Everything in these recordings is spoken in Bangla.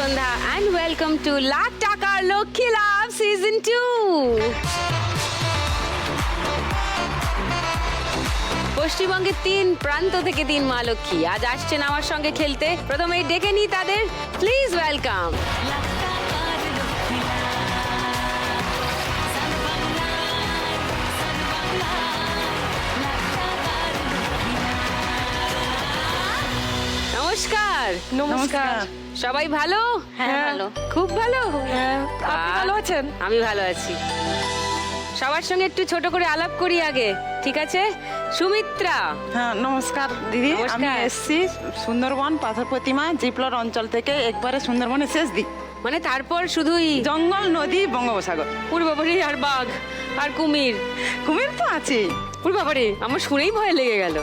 Sandhya and welcome to Lakh Takar Lakshmi Labh season two পশ্চিমবঙ্গের তিন প্রান্ত থেকে তিন মা লক্ষ্মী। আজ আসছেন আমার সঙ্গে খেলতে। প্রথমেই ডেকে নিই তাদের। প্লিজ ওয়েলকাম নমস্কার। নমস্কার। সবাই ভালো? হ্যাঁ ভালো। খুব ভালো? হ্যাঁ। আপনি ভালো আছেন? আমি ভালো আছি। সবার সঙ্গে একটু ছোট করে আলাপ করি আগে ঠিক আছে? সুমিত্রা। হ্যাঁ নমস্কার দিদি। আমি এসছি সুন্দরবন পাথর প্রতিমা জিপলর অঞ্চল থেকে একবারে সুন্দরবনের শেষ দিক। মানে তারপর শুধুই জঙ্গল নদী বঙ্গোপসাগর। পূর্ববাড়ি আর বাঘ আর কুমির। কুমির তো আছে পূর্ববাড়ি আমার শুনেই ভয় লেগে গেল।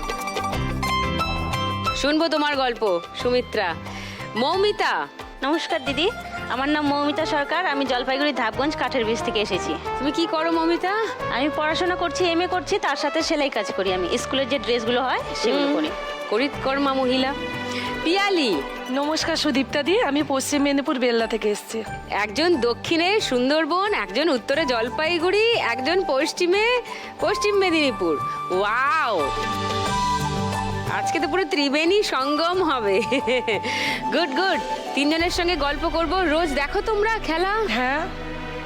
শুনব তোমার গল্প সুমিত্রা। মৌমিতা। নমস্কার দিদি। আমার নাম মৌমিতা সরকার আমি জলপাইগুড়ি ধাপগঞ্জ কাঠের বীজ থেকে এসেছি। তুমি কি করো মৌমিতা? আমি পড়াশোনা করছি এম এ করছি তার সাথে সেলাই কাজ করি আমি। স্কুলের যে ড্রেসগুলো হয় সেগুলো করি। করিতকর্মা মহিলা। পিয়ালি নমস্কার সুদীপ্তা দি আমি পশ্চিম মেদিনীপুর বেল্লা থেকে এসেছি। একজন দক্ষিণে সুন্দরবন একজন উত্তরে জলপাইগুড়ি একজন পশ্চিমে পশ্চিম মেদিনীপুর। ওয়াও! আজকে তো পুরো ত্রিবেণী সঙ্গম হবে। Good good. তিনজনের সঙ্গে গল্প করব। রোজ দেখো তোমরা খেলা? হ্যাঁ।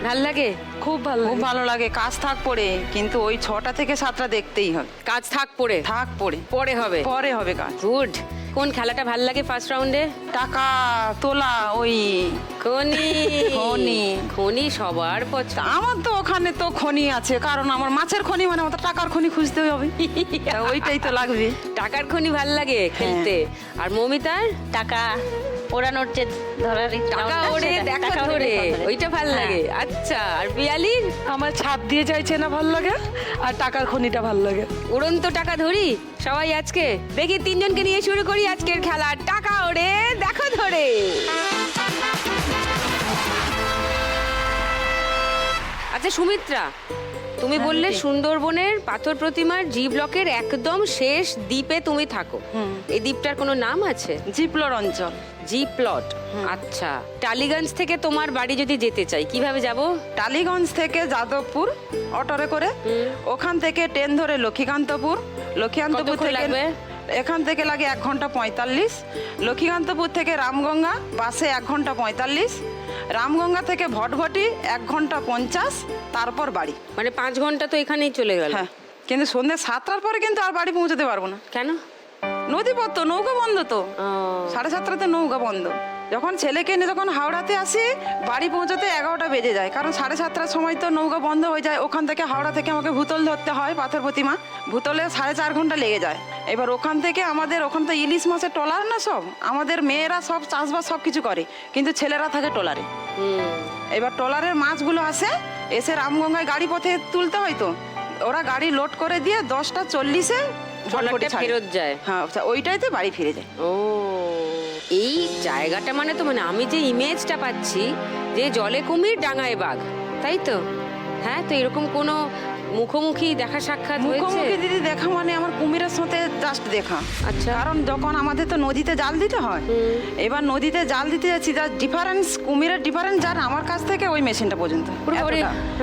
ভালো লাগে? খুব ভালো খুব। ভালো লাগে। কাজ থাক পড়ে কিন্তু ওই ছটা থেকে সাতটা দেখতেই হবে কাজ থাক পড়ে। থাক পড়ে। পরে হবে। পরে হবে কাজ। গুড। কোন খেলাটা ভালো লাগে ফার্স্ট রাউন্ডে টাকা তোলা ওই খনি। খনি। খনি সবার পছন্দ। আমার তো ওখানে তো খনি আছে কারণ আমার মাছের খনি মানে আমার তো টাকার খনি খুঁজতে হবে। ওইটাই তো লাগবে। টাকার খনি ভালো লাগে খেলতে। আর মমিতার? টাকা ওড়ানোর যে ধরার টাকা ওড়ে দেখা ধরে। ওইটা ভালো হ্যাঁ। লাগে। আচ্ছা আর পিয়ালির আমার ছাদ দিয়ে যাইছে না ভালো লাগে আর টাকার খনিটা ভালো লাগে। উড়ন্ত টাকা ধরি? সবাই আজকে দেখি তিনজনকে নিয়ে শুরু করি আজকের খেলা। টাকা ওরে দেখো ধরে। আচ্ছা সুমিত্রা তুমি বললে সুন্দরবনের পাথর প্রতিমার জি ব্লকের একদম শেষ দ্বীপে তুমি থাকো। এই দ্বীপটার কোনো নাম আছে? জিপলর অঞ্চল জি প্লট আচ্ছা। টালিগঞ্জ থেকে তোমার বাড়ি যদি যেতে চাই কীভাবে যাব? টালিগঞ্জ থেকে যাদবপুর অটোরে করে। ওখান থেকে ট্রেন ধরে লক্ষ্মীকান্তপুর। লক্ষ্মীকান্তপুর থেকে লাগবে? এখান থেকে লাগে এক ঘণ্টা পঁয়তাল্লিশ। লক্ষ্মীকান্তপুর থেকে রামগঙ্গা বাসে এক ঘণ্টা পঁয়তাল্লিশ। রামগঙ্গা থেকে ভটভটি এক ঘণ্টা পঞ্চাশ তারপর বাড়ি। মানে পাঁচ ঘণ্টা তো এখানেই চলে গেল। হ্যাঁ কিন্তু সন্ধ্যে সাতটার পরে কিন্তু আর বাড়ি পৌঁছতে পারব না। কেন? নদীপথ তো নৌকা বন্ধ তো। সাড়ে সাতটাতে নৌকা বন্ধ। যখন ছেলেকে নিয়ে যখন হাওড়াতে আসি বাড়ি পৌঁছতে এগারোটা বেজে যায়। কারণ সাড়ে সাতটার সময় তো নৌকা বন্ধ হয়ে যায়। ওখান থেকে হাওড়া থেকে আমাকে ভূতল ধরতে হয় পাথর প্রতিমা। ভূতলে সাড়ে চার ঘণ্টা লেগে যায়। এবার ওখান থেকে আমাদের ওখান তো ইলিশ মাছের টলার না সব? আমাদের মেয়েরা সব চাষবাস সব কিছু করে কিন্তু ছেলেরা থাকে টলারে এবার ট্রলারের মাছগুলো আসে এসে রামগঙ্গায় গাড়ি পথে তুলতে হয় তো। ওরা গাড়ি লোড করে দিয়ে দশটা চল্লিশে ফেরত যায়। হ্যাঁ ওইটাইতে বাড়ি ফিরে যায়। ও। এই জায়গাটা মানে তো মানে আমি যে ইমেজটা পাচ্ছি যে জলে কুমির ডাঙায় বাঘ তাই তো? হ্যাঁ তো এরকম কোনো মুখোমুখি দেখা সাক্ষাৎ মুখোমুখি দিদি দেখা মানে আমার কুমিরের সাথে জাস্ট দেখা। আচ্ছা। কারণ যখন আমাদের তো নদীতে জাল দিতে হয় এবার নদীতে জাল দিতে যাচ্ছি যার ডিফারেন্স কুমিরের ডিফারেন্স যার আমার কাছ থেকে ওই মেশিনটা পর্যন্ত।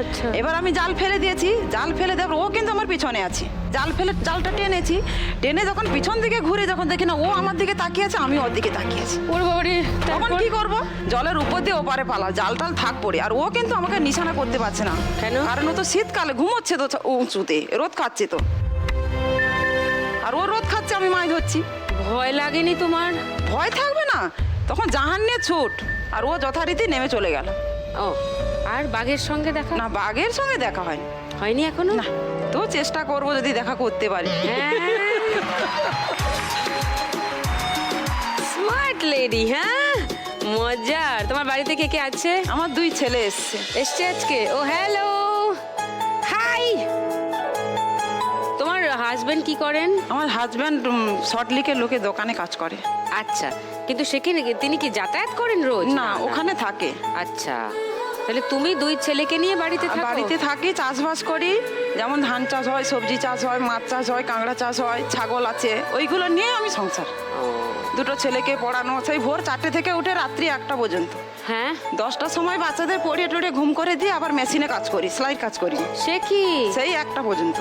আচ্ছা। এবার আমি জাল ফেলে দিয়েছি জাল ফেলে দেব ও কিন্তু আমার পিছনে আছে। জাল ফেলে জালটা টেনেছি টেনে যখন পিছন দিকে ঘুরে যখন দেখি না ও আমার দিকে তাকিয়ে আছে আমি ওর দিকে তাকিয়ে আছি। ওর বাবারে তখন কি করব? জলের উপর দিয়ে ওপারে পালা জাল টাল থাক পড়ে। আর ও কিন্তু আমাকে নিশানা করতে পারছে না। কেন? কারণ ও তো শীতকালে ঘুমোচ্ছে তো উঁচুতে রোদ খাচ্ছে তো। আর ও রোদ খাচ্ছে আমি মাছ ধরছি। ভয় লাগেনি তোমার? ভয় থাকবে না। তখন জাহান নিয়ে ছুট আর ও যথারীতি নেমে চলে গেল। ও আর বাঘের সঙ্গে দেখা? না বাঘের সঙ্গে দেখা হয় হয়নি এখনও? না তো চেষ্টা করব যদি দেখা করতে পারি। স্মার্ট লেডি হ্যাঁ? মজার। তোমার বাড়িতে কে কে আছে? আমার দুই ছেলে এসছে। এসছে আজকে? ও হ্যালো হাই তোমার হাজবেন্ড কি করেন? আমার হাজব্যান্ড শর্ট লিকের লোকে দোকানে কাজ করে। আচ্ছা কিন্তু সেখানে কি- তিনি কি যাতায়াত করেন রোজ? না। ওখানে থাকে। আচ্ছা। তাহলে তুমি দুই ছেলেকে নিয়ে বাড়িতে বাড়িতে থাকি চাষবাস করি। যেমন ধান চাষ হয় সবজি চাষ হয় মাছ চাষ হয় কাঁকড়া চাষ হয় ছাগল আছে ওইগুলো নিয়ে আমি সংসার। দুটো ছেলেকে পড়ানো সেই ভোর চারটে থেকে উঠে রাত্রি একটা পর্যন্ত। হ্যাঁ? দশটার সময় বাচ্চাদের পড়িয়ে টড়িয়ে ঘুম করে দিয়ে আবার মেশিনে কাজ করি সেলাইয়ের কাজ করি। সে কি? সেই একটা পর্যন্ত।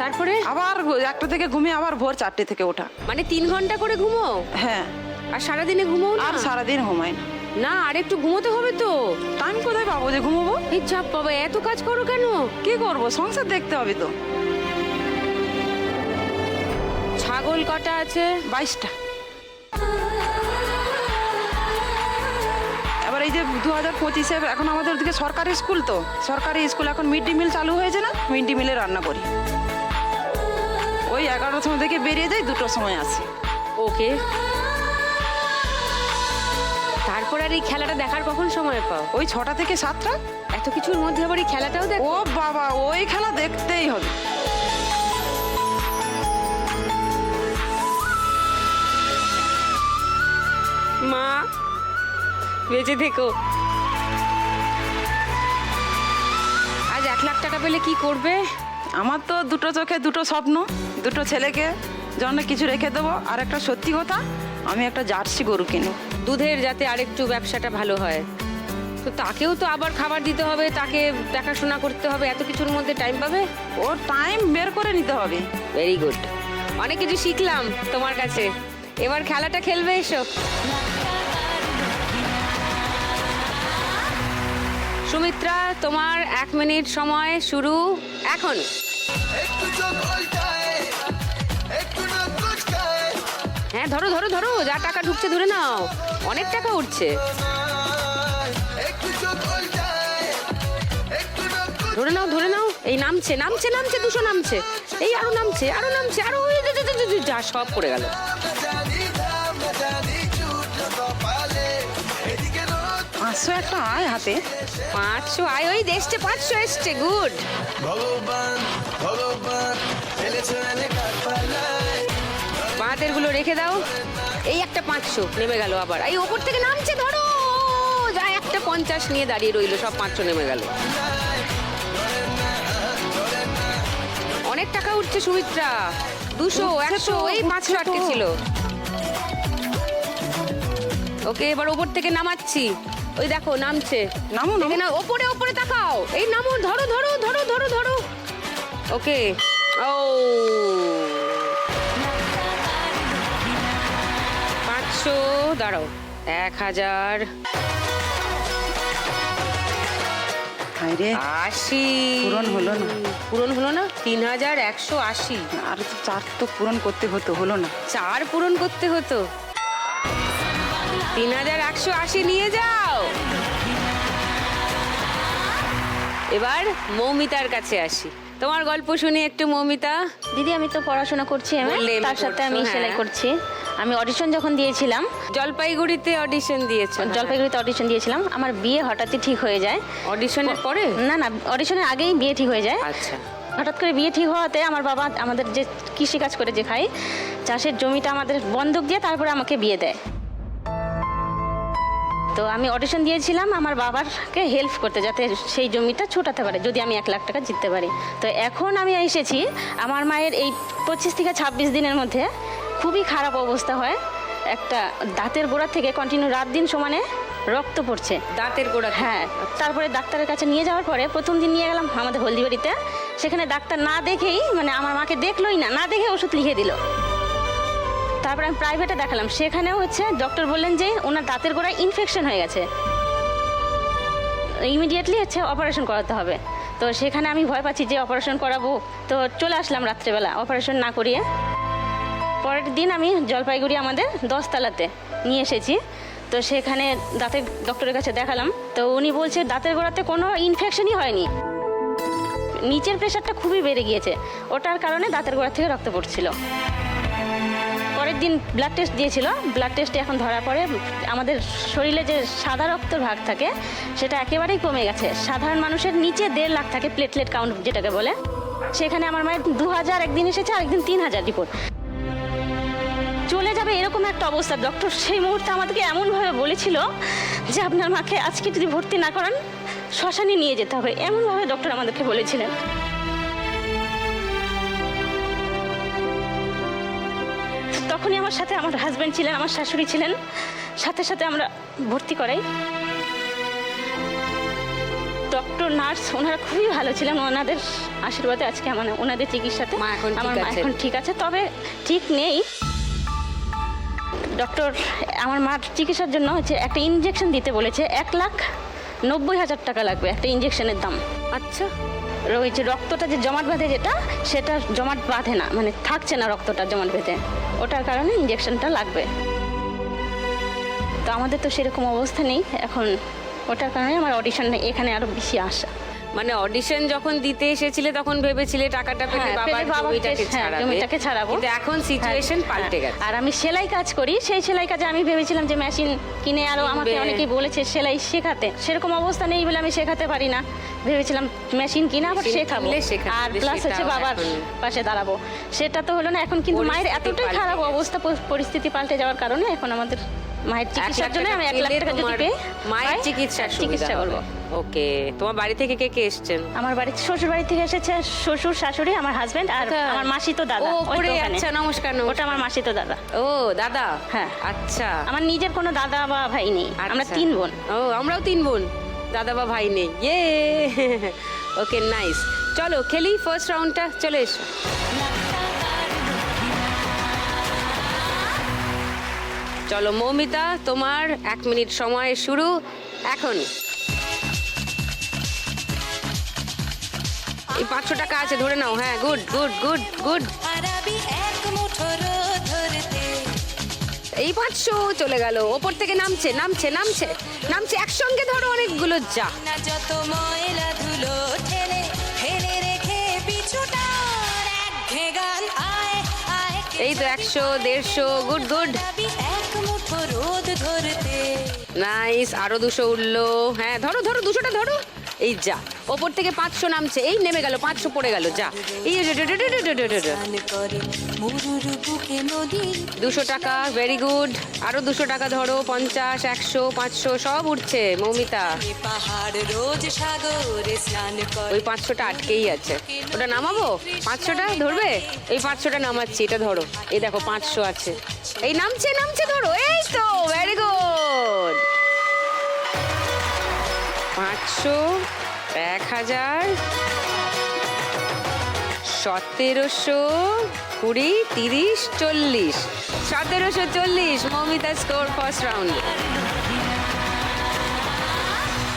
তারপরে? আবার একটা থেকে ঘুমিয়ে আবার ভোর চারটে থেকে ওঠা। মানে তিন ঘণ্টা করে ঘুমো? হ্যাঁ। আর সারাদিনে ঘুমো আর সারাদিন ঘুমাই না। না আর একটু ঘুমোতে হবে তো। টাইম কোথায় পাবো যে ঘুমোবো? এই চাপ বাবা এত কাজ করো কেন? কি করব? সংসার দেখতে হবে তো। ছাগল কটা আছে? বাইশটা। এবার এই যে দু হাজার পঁচিশে এখন আমাদের ওদিকে সরকারি স্কুল তো। সরকারি স্কুল এখন মিড ডে মিল চালু হয়েছে না? মিড ডে মিলে রান্না করি। ওই এগারোটার সময় থেকে বেরিয়ে যাই দুটোর সময় আসি। ওকে। আর এই খেলাটা দেখার কখন সময় পাও? ওই ছটা থেকে সাতটা? এত কিছুর মধ্যে আবার এই খেলাটাও দেখো ও বাবা ওই খেলা দেখতেই হবে। মা বেঁচে থেকো। আজ এক লাখ টাকা পেলে কি করবে? আমার তো দুটো চোখে দুটো স্বপ্ন দুটো ছেলেকে জন্য কিছু রেখে দেবো আর একটা সত্যি কথা আমি একটা জার্সি গরু কিনবো দুধের যাতে আরেকটু ব্যবসাটা ভালো হয়। তো তাকেও তো আবার খাবার দিতে হবে, তাকে দেখাশোনা করতে হবে, এত কিছুর মধ্যে টাইম পাবে? ওর টাইম বের করে নিতে হবে। ভেরি গুড অনেক কিছু শিখলাম তোমার কাছে। এবার খেলাটা খেলবে, এসো। সুমিত্রা, তোমার এক মিনিট সময় শুরু এখন। হ্যাঁ ধরো ধরো ধরো, যা টাকা ঢুকছে ধরে নাও। অনেক টাকা উঠছে। ধরে নাও ধরে নাও। এই নামছে নামছে নামছে, দুশো নামছে। এই আরও নামছে আরও নামছে, আরও যে- সব পড়ে গেল। পাঁচশো একটা আয় হাতে। পাঁচশো আয়, ওই দেশে পাঁচশো এসছে, গুড। ভগবান ভগবান পাঁতেরগুলো রেখে দাও। এই একটা পাঁচশো নেমে গেল আবার। এই ওপর থেকে নামছে ধরো! যা একটা পঞ্চাশ নিয়ে দাঁড়িয়ে রইল সব পাঁচশো নেমে গেল। অনেক টাকা উঠছে সুমিত্রা। দুশো একশো এই পাঁচশো আটকে ছিল ওকে এবার ওপর থেকে নামাচ্ছি। ওই দেখো নামছে। নামো। দেখে ওপরে ওপরে তাকাও। এই নামো ধরো ধরো ধরো ধরো ধরো। ওকে ও পাঁচশো দাঁড়াও এক হাজার। আশি। পূরণ হলো না। পূরণ হলো না? তিন হাজার একশো আশি। আর তো চার তো পূরণ করতে হতো হলো না। চার পূরণ করতে হতো। তিন হাজার একশো আশি নিয়ে যাও। এবার মৌমিতার কাছে আসি। তোমার গল্প শুনি একটু মৌমিতা। দিদি আমি তো পড়াশোনা করছি আমি বললে তার সাথে আমি সেলাই হ্যাঁ। করছি। আমি অডিশন যখন দিয়েছিলাম জলপাইগুড়িতে অডিশন দিয়েছ জলপাইগুড়িতে অডিশন দিয়েছিলাম আমার বিয়ে হঠাৎই ঠিক হয়ে যায়। অডিশনের পরে? না না অডিশনের আগেই বিয়ে ঠিক হয়ে যায়। আচ্ছা। হঠাৎ করে বিয়ে ঠিক হওয়াতে আমার বাবা আমাদের যে কৃষি কাজ করে যে খাই চাষের জমিটা আমাদের বন্ধক দিয়ে তারপরে আমাকে বিয়ে দেয়। তো আমি অডিশন দিয়েছিলাম আমার বাবারকে হেল্প করতে যাতে সেই জমিটা ছোটাতে পারে যদি আমি এক লাখ টাকা জিততে পারি। তো এখন আমি এসেছি আমার মায়ের এই পঁচিশ থেকে ছাব্বিশ দিনের মধ্যে খুবই খারাপ অবস্থা হয়। একটা দাঁতের গোড়া থেকে কন্টিনিউ রাত দিন সমানে রক্ত পড়ছে। দাঁতের গোড়া হ্যাঁ তারপরে ডাক্তারের কাছে নিয়ে যাওয়ার পরে প্রথম দিন নিয়ে গেলাম আমাদের হলদিবাড়িতে। সেখানে ডাক্তার না দেখেই মানে আমার মাকে দেখলোই না না দেখে ওষুধ লিখে দিল। তারপরে আমি প্রাইভেটে দেখালাম। সেখানেও হচ্ছে ডক্টর বললেন যে ওনার দাঁতের গোড়ায় ইনফেকশন হয়ে গেছে। ইমিডিয়েটলি হচ্ছে অপারেশন করাতে হবে। তো সেখানে আমি ভয় পাচ্ছি যে অপারেশন করাবো। তো চলে আসলাম রাত্রেবেলা অপারেশন না করিয়ে। পরের দিন আমি জলপাইগুড়ি আমাদের দশতলাতে নিয়ে এসেছি। তো সেখানে দাঁতের ডক্টরের কাছে দেখালাম। তো উনি বলছে, দাঁতের গোড়াতে কোনো ইনফেকশনই হয়নি। নিচের প্রেশারটা খুবই বেড়ে গিয়েছে। ওটার কারণে দাঁতের গোড়া থেকে রক্ত পড়ছিল। পরের দিন ব্লাড টেস্ট দিয়েছিল। ব্লাড টেস্টে এখন ধরা পড়ে আমাদের শরীরে যে সাদা রক্ত ভাগ থাকে, সেটা একেবারেই কমে গেছে। সাধারণ মানুষের নিচে দেড় লাখ থাকে প্লেটলেট কাউন্ট যেটাকে বলে। সেখানে আমার মায়ের দু হাজার একদিন এসেছে, আরেকদিন তিন হাজার রিপোর্ট যাবে এরকম একটা অবস্থা। ডক্টর সেই মুহূর্তে আমাদেরকে এমনভাবে বলেছিল যে আপনার মাকে আজকে যদি ভর্তি না করান শ্মশানে নিয়ে যেতে হবে। এমনভাবে ডক্টর আমাদেরকে বলেছিলেন। তখনই আমার সাথে আমার হাজব্যান্ড ছিলেন আমার শাশুড়ি ছিলেন। সাথে সাথে আমরা ভর্তি করাই। ডক্টর নার্স ওনারা খুবই ভালো ছিলেন। ওনাদের আশীর্বাদে আজকে আমার ওনাদের চিকিৎসাতে আমার মা এখন ঠিক আছে। তবে ঠিক নেই। ডক্টর আমার মার চিকিৎসার জন্য হচ্ছে একটা ইনজেকশন দিতে বলেছে এক লাখ নব্বই হাজার টাকা লাগবে একটা ইনজেকশনের দাম। আচ্ছা। রয়েছে রক্তটা যে জমাট বাঁধে যেটা সেটা জমাট বাঁধে না মানে থাকছে না রক্তটা জমাট বেঁধে। ওটার কারণে ইনজেকশনটা লাগবে। তো আমাদের তো সেরকম অবস্থা নেই এখন ওটার কারণে আমার অডিশন এখানে আরও বেশি আসা মানে অডিশন যখন দিতে এসেছিলে তখন ভেবেছিলে টাকাটা পেলে হ্যাঁ, বাবার জমিটাকে হ্যাঁ, ছাড়াবে। জমিটাকে ছাড়াবো। কিন্তু এখন সিচুয়েশন হ্যাঁ, পাল্টে। গেছে। আর আমি সেলাই কাজ করি সেই সেলাই কাজে আমি ভেবেছিলাম যে মেশিন কিনে আরও আমাকে। অনেকেই বলেছে সেলাই শেখাতে। সেরকম অবস্থা নেই বলে আমি শেখাতে পারি না। ভেবেছিলাম মেশিন কিনে আবার শেখাবো। আর প্লাস হচ্ছে বাবার পাশে দাঁড়াবো। সেটা তো হলো না এখন কিন্তু মায়ের এতটাই খারাপ অবস্থা পরিস্থিতি পাল্টে যাওয়ার কারণে এখন আমাদের মায়ের চিকিৎসার জন্য আমি এক লাখ টাকা যদি পেয়ে মায়ের চিকিৎসা চিকিৎসা করব। ওকে তোমার বাড়ি থেকে কে কে এসছেন? আমার বাড়ি শ্বশুর বাড়ি থেকে এসেছে শ্বশুর শাশুড়ি আমার হাজবেন্ড আর। আমার মাসি তো দাদা ও, ওই তো ওপরে, আচ্ছা, নমস্কার, নমস্কার। ওটা আমার মাসি তো দাদা। ও দাদা? হ্যাঁ। আচ্ছা। আমার নিজের কোনো দাদা বা ভাই নেই আমরা আচ্ছা। তিন বোন। ও আমরাও তিন বোন দাদা বা ভাই নেই। ইয়ে! Okay nice. চলো খেলি ফার্স্ট রাউন্ডটা চলে এসো। চলো মৌমিতা, তোমার এক মিনিট সময় শুরু এখন। এই পাঁচশো টাকা আছে, ধরে নাও হ্যাঁ গুড গুড গুড গুড এই পাঁচশো চলে গেল, ওপর থেকে নামছে নামছে নামছে নামছে, একসঙ্গে ধরো অনেকগুলো, যা। যত ময়লা ধুলো ঠেলে এই তো একশো দেড়শো গুড গুড। নাইস আরও দুশো উঠল। হ্যাঁ ধরো ধরো দুশোটা ধরো। এই যা, ওপর থেকে পাঁচশো নামছে, এই নেমে গেল, পাঁচশো পড়ে গেল, যা। এই দুশো টাকা ভেরি গুড আরও দুশো টাকা ধরো, পঞ্চাশ, একশো, পাঁচশো, সব উঠছে, মৌমিতা। ওই পাঁচশোটা আটকেই আছে। ওটা নামাবো? পাঁচশোটা ধরবে? এই পাঁচশোটা নামাচ্ছি, এটা ধরো। এই দেখো, পাঁচশো আছে। এই নামছে নামছে, ধরো। এই তো ভেরি গুড পাঁচশো এক হাজার সতেরোশো কুড়ি তিরিশ চল্লিশ। সতেরোশো চল্লিশ মৌমিতা স্কোর ফার্স্ট রাউন্ড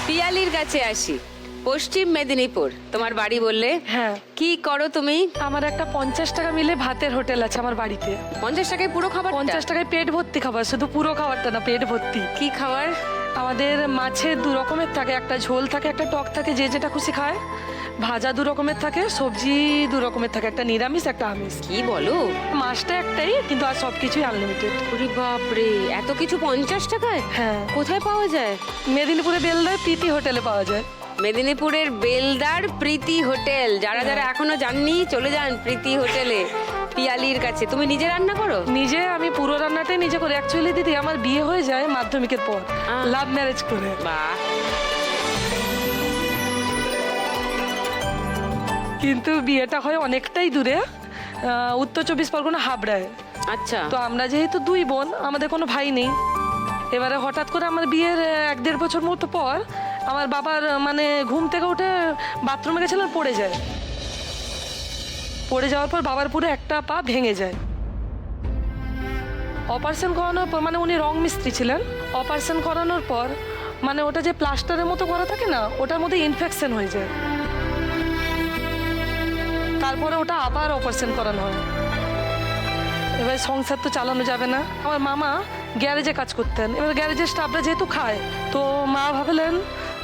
পিয়ালির কাছে আসি। পশ্চিম মেদিনীপুর তোমার বাড়ি বললে? হ্যাঁ। কি করো তুমি? আমার একটা পঞ্চাশ টাকা মিলে ভাতের হোটেল আছে আমার বাড়িতে। পঞ্চাশ টাকায় পুরো খাবার পঞ্চাশ টাকায় পেট ভর্তি খাবার শুধু পুরো খাবারটা না পেট ভর্তি। কি খাবার? আমাদের মাছের দু রকমের থাকে একটা ঝোল থাকে একটা টক থাকে যে যেটা খুশি খায়। ভাজা দু রকমের থাকে সবজি দু রকমের থাকে একটা নিরামিষ একটা আমিষ। কি বলো? মাছটা একটাই কিন্তু আর সব কিছুই আনলিমিটেড ওরে বাপরে এত কিছু পঞ্চাশ টাকায়? হ্যাঁ। কোথায় পাওয়া যায়? মেদিনীপুরে বেলদায় প্রীতি হোটেলে পাওয়া যায়। মেদিনীপুরের বেলদার প্রীতি হোটেল। যারা যারা এখনও যাননি চলে যান প্রীতি হোটেলে। পিয়ালির কাছে। তুমি নিজে রান্না করো? নিজে আমি পুরো রান্নাটাই নিজে করি। অ্যাকচুয়ালি দিদি আমার বিয়ে হয়ে যায় মাধ্যমিকের পর। লাভ ম্যারেজ করে। বাহ। কিন্তু বিয়েটা হয় অনেকটাই দূরে। উত্তর চব্বিশ পরগনা হাবড়ায়। আচ্ছা। তো আমরা যেহেতু দুই বোন আমাদের কোনো ভাই নেই। এবারে হঠাৎ করে আমার বিয়ের এক দেড় বছর মতো পর আমার বাবার মানে ঘুম থেকে উঠে বাথরুমে গেছিলাম পড়ে যায়। পড়ে যাওয়ার পর বাবার পুরো একটা পা ভেঙে যায়। অপারেশন করানোর পর মানে উনি রং মিস্ত্রি ছিলেন। অপারেশন করানোর পর মানে ওটা যে প্লাস্টারের মতো করা থাকে না, ওটার মধ্যে ইনফেকশন হয়ে যায়। তারপরে ওটা আবার অপারেশন করানো হয়। এবার সংসার তো চালানো যাবে না। আমার মামা গ্যারেজে কাজ করতেন। এবার গ্যারেজের স্টাফরা যেহেতু খায়, তো মা ভাবলেন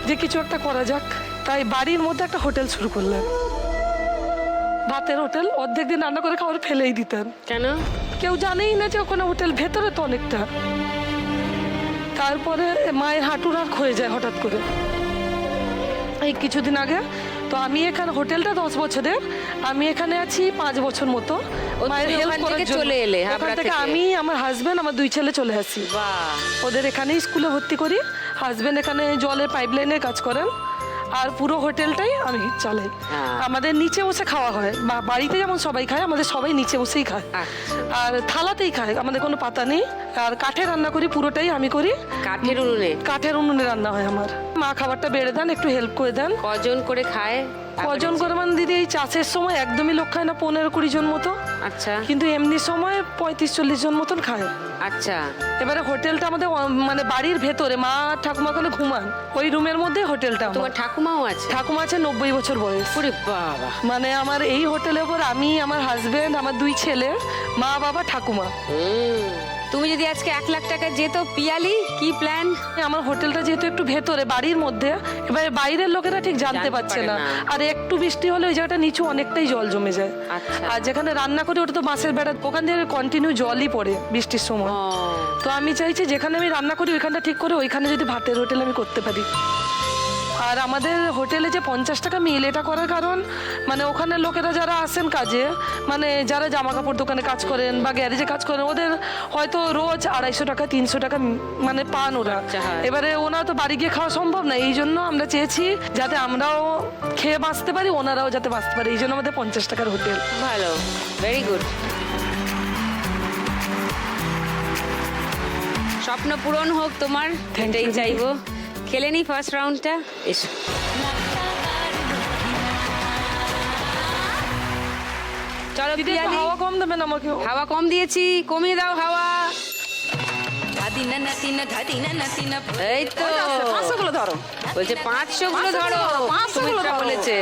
যে কিছু একটা করা যাক। তাই বাড়ির মধ্যে একটা হোটেল শুরু করলেন। ভাতের হোটেল অর্ধেক দিন রান্না করে খাবার ফেলেই দিতেন। কেন? কেউ জানেই না যে ওখানে হোটেল ভেতরে তো অনেকটা। তারপরে মায়ের হাঁটু রাখ হয়ে যায় হঠাৎ করে। এই কিছুদিন আগে তো আমি এখানে হোটেলটা দশ বছরের আমি এখানে আছি পাঁচ বছর মতো। মায়ের হেল্প করার চলে এলে, ওখান থেকে? আমি আমার হাজবেন্ড আমার দুই ছেলে চলে আসি। ওদের এখানেই স্কুলে ভর্তি করি। হাজবেন্ড এখানে জলের পাইপ লাইনের কাজ করেন। আর পুরো হোটেলটাই আমি চালাই হ্যাঁ। আমাদের নিচে বসে খাওয়া হয়। বা বাড়িতে যেমন সবাই খায় আমাদের সবাই নিচে বসেই খায়। আচ্ছা। আর থালাতেই খায় আমাদের কোনো পাতা নেই। আর কাঠে রান্না করি পুরোটাই আমি করি। কাঠের উনুনে? কাঠের উনুনে রান্না হয় আমার। মা খাবারটা বেড়ে দেন একটু হেল্প করে দেন। কজন করে খায়? কজন করে মানে দিদি এই চাষের সময় একদমই লোক খায় না পনেরো কুড়ি জন মতো। আচ্ছা। কিন্তু এমনি সময় পঁয়ত্রিশ চল্লিশ জন মতন খায়। আচ্ছা। এবারে হোটেলটা আমাদের মানে বাড়ির ভেতরে মা ঠাকুমা ওখানে ঘুমান। ওই রুমের মধ্যে হোটেলটা তোমার ঠাকুমাও আছে? ঠাকুমা আছে নব্বই বছর বয়স। বাবা। মানে আমার এই হোটেলের উপর আমি আমার হাজবেন্ড আমার দুই ছেলে মা বাবা ঠাকুমা। তুমি যদি আজকে এক লাখ টাকা যেত পিয়ালি কি প্ল্যান আমার হোটেলটা যেহেতু একটু ভেতরে বাড়ির মধ্যে এবারে বাইরের লোকেরা ঠিক জানতে পারছে না। না। আর একটু বৃষ্টি হলে ওই জায়গাটা নিচু অনেকটাই জল জমে যায়। আচ্ছা। আর যেখানে রান্না করি ওটা তো বাঁশের বেড়া ওখান থেকে কন্টিনিউ জলই পড়ে বৃষ্টির সময়। তো আমি চাইছি যেখানে আমি রান্না করি ওইখানটা ঠিক করে ওইখানে যদি ভাতের হোটেল আমি করতে পারি। আর আমাদের হোটেলে যে পঞ্চাশ টাকা মিল এটা করার কারণ মানে ওখানে লোকেরা যারা আসেন কাজে মানে যারা জামা কাপড় দোকানে কাজ করেন বা গ্যারেজে কাজ করেন ওদের হয়তো রোজ আড়াইশো টাকা তিনশো টাকা মানে পান ওরা। আচ্ছা, হ্যাঁ। এবারে ওনারা তো বাড়ি গিয়ে খাওয়া সম্ভব না এই জন্য আমরা চেয়েছি যাতে আমরাও খেয়ে বাঁচতে পারি ওনারাও যাতে বাঁচতে পারে এই জন্য আমাদের পঞ্চাশ টাকার হোটেল। ভালো ভেরি গুড স্বপ্ন পূরণ হোক তোমার এটাই চাইব। খেলে নি ফার্স্ট রাউন্ডটা এসো। চলো পিয়ালি। হাওয়া কম দেবেন আমাকে। হাওয়া কম দিয়েছি কমিয়ে দাও হাওয়া। এই তো। পাঁচশো গুলো ধরো। বলছে পাঁচশো গুলো পাঁচশো গুলো ধরো। পাঁচশো গুলো। বলেছে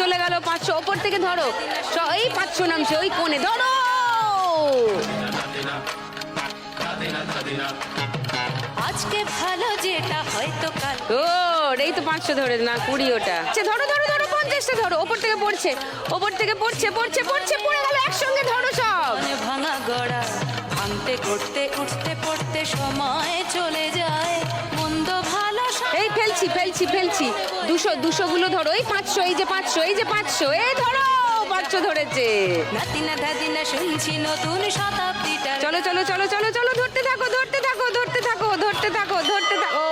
চলে গেল পাঁচশো ওপর থেকে ধরো। এই পাঁচশো নামছে ওই কোণে। ধরো! আজকে ভালো যেটা হয়তো কাল। ও এই তো পাঁচশো ধরে না কুড়ি ওটা। আচ্ছা ধরো ধরো ধরো পঞ্চাশটা ধরো ওপর থেকে পড়ছে ওপর থেকে পড়ছে পড়ছে পড়ছে পড়ে গেল একসঙ্গে ধরো সব। মনে ভাঙা গড়া ভাঙতে করতে উঠতে পড়তে সময় চলে যায়। মন্দ ভালো এই ফেলছি ফেলছি ফেলছি। দুশো দুশো গুলো ধরো এই পাঁচশো এই যে পাঁচশো এই যে পাঁচশো এই ধরো। পাঁচশো ধরেছে। চলো চলো চলো চলো চলো, ধরতে থাকো ধরতে থাকো ধরতে থাকো ধরতে থাকো ধরতে থাকো।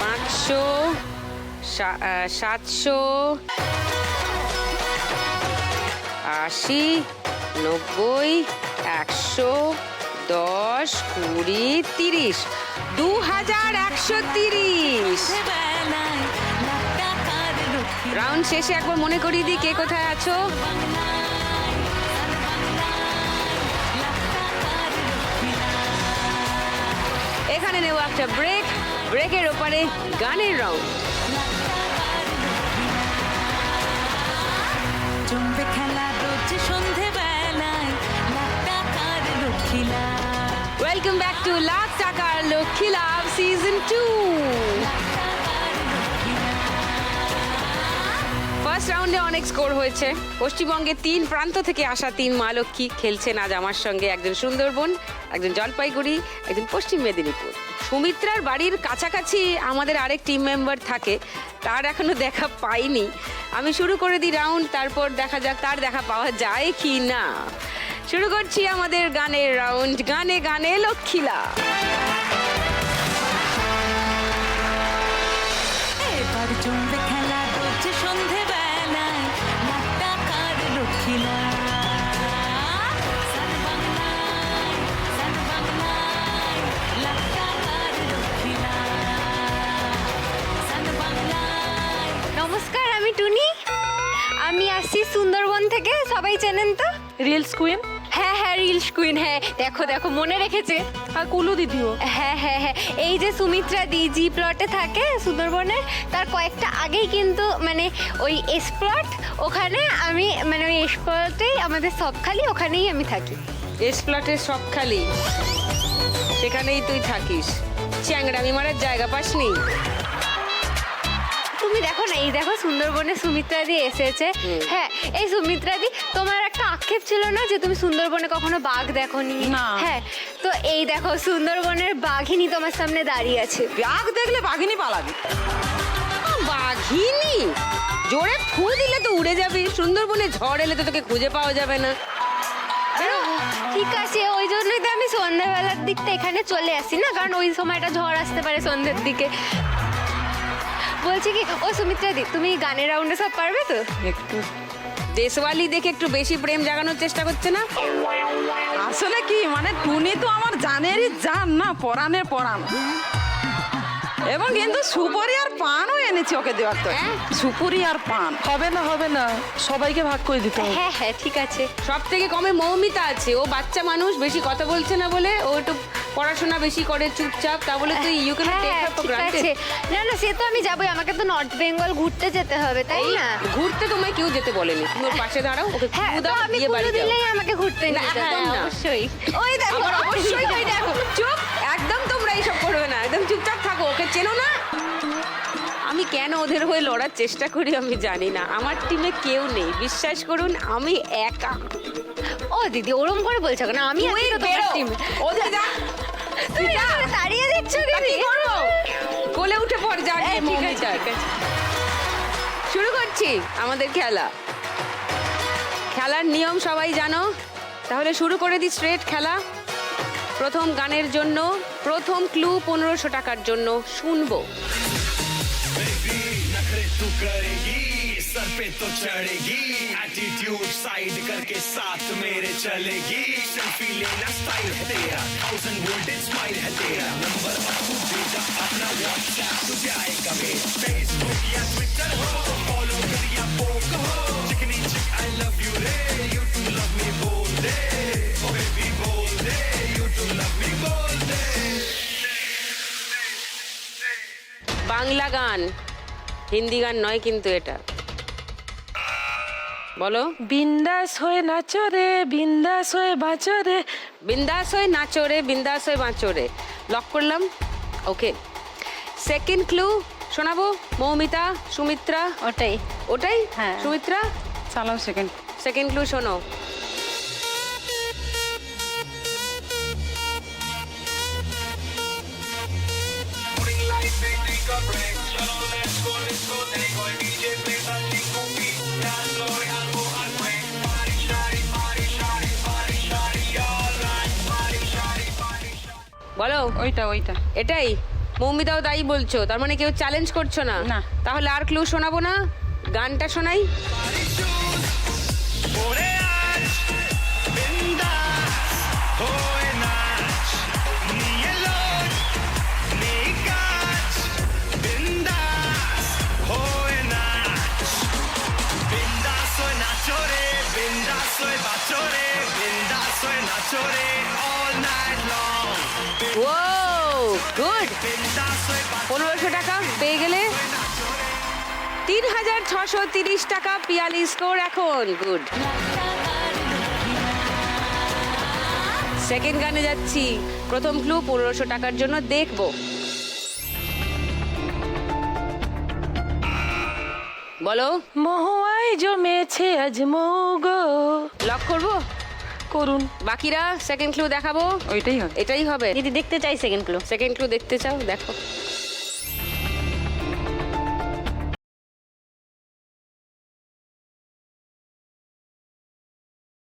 পাঁচশো সাতশো, আশি, নব্বই, একশো, দশ, কুড়ি, তিরিশ। দু হাজার একশো তিরিশ। রাউন্ড শেষে একবার মনে করিয়ে দিই কে কোথায় আছো। এখানে নেব একটা ব্রেক ব্রেকের ওপারে গানের রাউন্ড জমবে খেলা রোজ সন্ধে বেলায় Lakh Takar Lakshmi Labh. Welcome back to Lakh Takar Lakshmi Labh season two first রাউন্ডে অনেক স্কোর হয়েছে। পশ্চিমবঙ্গের তিন, প্রান্ত থেকে আসা তিন মা লক্ষ্মী খেলছেন আজ আমার সঙ্গে একজন সুন্দরবন, একজন জলপাইগুড়ি, একজন পশ্চিম মেদিনীপুর। সুমিত্রার বাড়ির কাছাকাছি আমাদের আরেক টিম মেম্বার থাকে, তার এখনও দেখা পাইনি। আমি শুরু করে দিই রাউন্ড তারপর দেখা যাক তার দেখা পাওয়া যায় কি না। শুরু করছি আমাদের গানের রাউন্ড গানে গানে লক্ষ্মীলা। আমি টুনি। আমি আসছি সুন্দরবন থেকে সবাই চেনেন তো? Reels queen? হ্যাঁ হ্যাঁ রিলস কুইন হ্যাঁ। দেখো দেখো মনে রেখেছে। আর কুলু দিদিও। হ্যাঁ হ্যাঁ হ্যাঁ। এই যে সুমিত্রা দি জি প্লটে থাকে সুন্দরবনের তার কয়েকটা আগেই কিন্তু মানে ওই এস প্লট ওখানে আমি মানে ওই এস প্লটেই আমাদের সব খালি ওখানেই আমি থাকি। এস প্লাটের সব খালি। সেখানেই তুই থাকিস। চ্যাংড়ামি মারার জায়গা পাসনি? না এই দেখো সুন্দরবনে সুমিত্রা দি এসেছে। হ্যাঁ এই সুমিত্রা দি তোমার একটা আক্ষেপ ছিল না যে তুমি সুন্দরবনে কখনো বাঘ দেখোনি? না। হ্যাঁ তো এই দেখো সুন্দরবনের বাঘিনী তোমার সামনে দাঁড়িয়ে আছে। বাঘ দেখলে বাঘিনী পালাবি। বাঘিনি? জোরে ফু দিলে তো উড়ে যাবি। সুন্দরবনে ঝড় এলে তো তোকে খুঁজে পাওয়া যাবে না। ঠিক আছে ওই জন্যই তো আমি সন্ধ্যাবেলার দিকটা এখানে চলে আসি না কারণ ওই সময়টা ঝড় আসতে পারে সন্ধ্যের দিকে। বলছি কি ও সুমিত্রা দি তুমি গানের রাউন্ডে সব পারবে তো? একটু দেশওয়ালি দেখে একটু বেশি প্রেম জাগানোর চেষ্টা করছে না? আসলে কি মানে টুনি তো আমার জানেরই জান না পরানের পরান এবং কিন্তু সুপুরি আর পানও এনেছি ওকে দেওয়ার তো সুপুরি আর পান। হবে না হবে না সবাইকে ভাগ করে দিতে হবে। হ্যাঁ হ্যাঁ ঠিক আছে। সব থেকে কমে মৌমিতা আছে ও বাচ্চা মানুষ বেশি কথা বলছে না বলে ও একটু পড়াশোনা বেশি করে চুপচাপ তা বলে তুই ইউ ক্যান টেক হ্যাঁ হার ফর আছে। না না সে তো আমি যাবোই আমাকে তো নর্থ বেঙ্গল ঘুরতে যেতে হবে তাই না? ঘুরতে তোমায় কেউ যেতে বলেনি। তুমি ওর পাশে দাঁড়াও ওকে হ্যাঁ ক্লু তো দাও আমি দিয়ে বাড়ি যাও। দিলেই আমাকে ঘুরতে না, নিয়ে যাবে একদম না। অবশ্যই। ওই দেখো অবশ্যই ওই দেখো চুপ একদম তোমরা এইসব করবে না একদম চুপচাপ থাকো ওকে চেনো না? আমি কেন ওদের হয়ে লড়ার চেষ্টা করি আমি জানি না। আমার টিমে কেউ নেই বিশ্বাস করুন আমি একা। ও দিদি ওরম করে বলছো কেন? আমি আছি তো তোমার বেরো। টিমে ওদের যা তুমি এভাবে তাড়িয়ে দিচ্ছ দিদি? কি করব কোলে উঠে পড় যা ঠিক আছে, মৌমিতার। ঠিক আছে। শুরু করছি আমাদের খেলা। খেলার নিয়ম সবাই জানো? তাহলে শুরু করে দিই স্ট্রেট খেলা। প্রথম গানের জন্য প্রথম ক্লু পনেরোশো টাকার জন্য শুনব। पे तो चढ़ेगी एटीट्यूड साइड करके साथ मेरे चलेगी सेल्फी लेना स्टाइल है तेरा थाउजेंड वोल्टेज स्माइल है तेरा नंबर अब तू भेजा अपना व्हाट्सएप तुझे आएगा मेरा फेसबुक या ट्विटर हो फॉलो कर या पोक हो चिकनी चिक आई लव यू रे यू टू लव मी बोल दे ओ बेबी बोल दे यू टू लव मी बोल दे বাংলা গান হিন্দি গান নয় কিন্তু এটা বলো। বিন্দাস হয়ে নাচো রে বিন্দাস হয়ে বাঁচো রে। বিন্দাস হয়ে নাচো রে বিন্দাস হয়ে বাঁচো রে। লক করলাম? ওকে সেকেন্ড ক্লু শোনাবো? মৌমিতা সুমিত্রা? ওটাই। ওটাই? হ্যাঁ। সুমিত্রা? সালাম সেকেন্ড সেকেন্ড ক্লু শোনো। বলো। ওইটা ওইটা। এটাই? মৌমিতাও তাই বলছো তার মানে কেউ চ্যালেঞ্জ করছ না? না। তাহলে আর ক্লু শোনাবো না? গানটা শোনাই। গুড পনেরোশো টাকা পেয়ে গেলে তিন হাজার ছশো তিরিশ টাকা পিয়ালি স্কোর এখন। গুড সেকেন্ড গানে যাচ্ছি। প্রথম ক্লু পনেরোশো টাকার জন্য দেখব। বলো। মহুয়াই জমেছে আজ মৌগো। লক করব? করুন। বাকিরা সেকেন্ড ক্লু দেখাবো? ওইটাই হবে। এটাই হবে। দিদি দেখতে চাই সেকেন্ড ক্লু সেকেন্ড ক্লু দেখতে চাও? দেখো।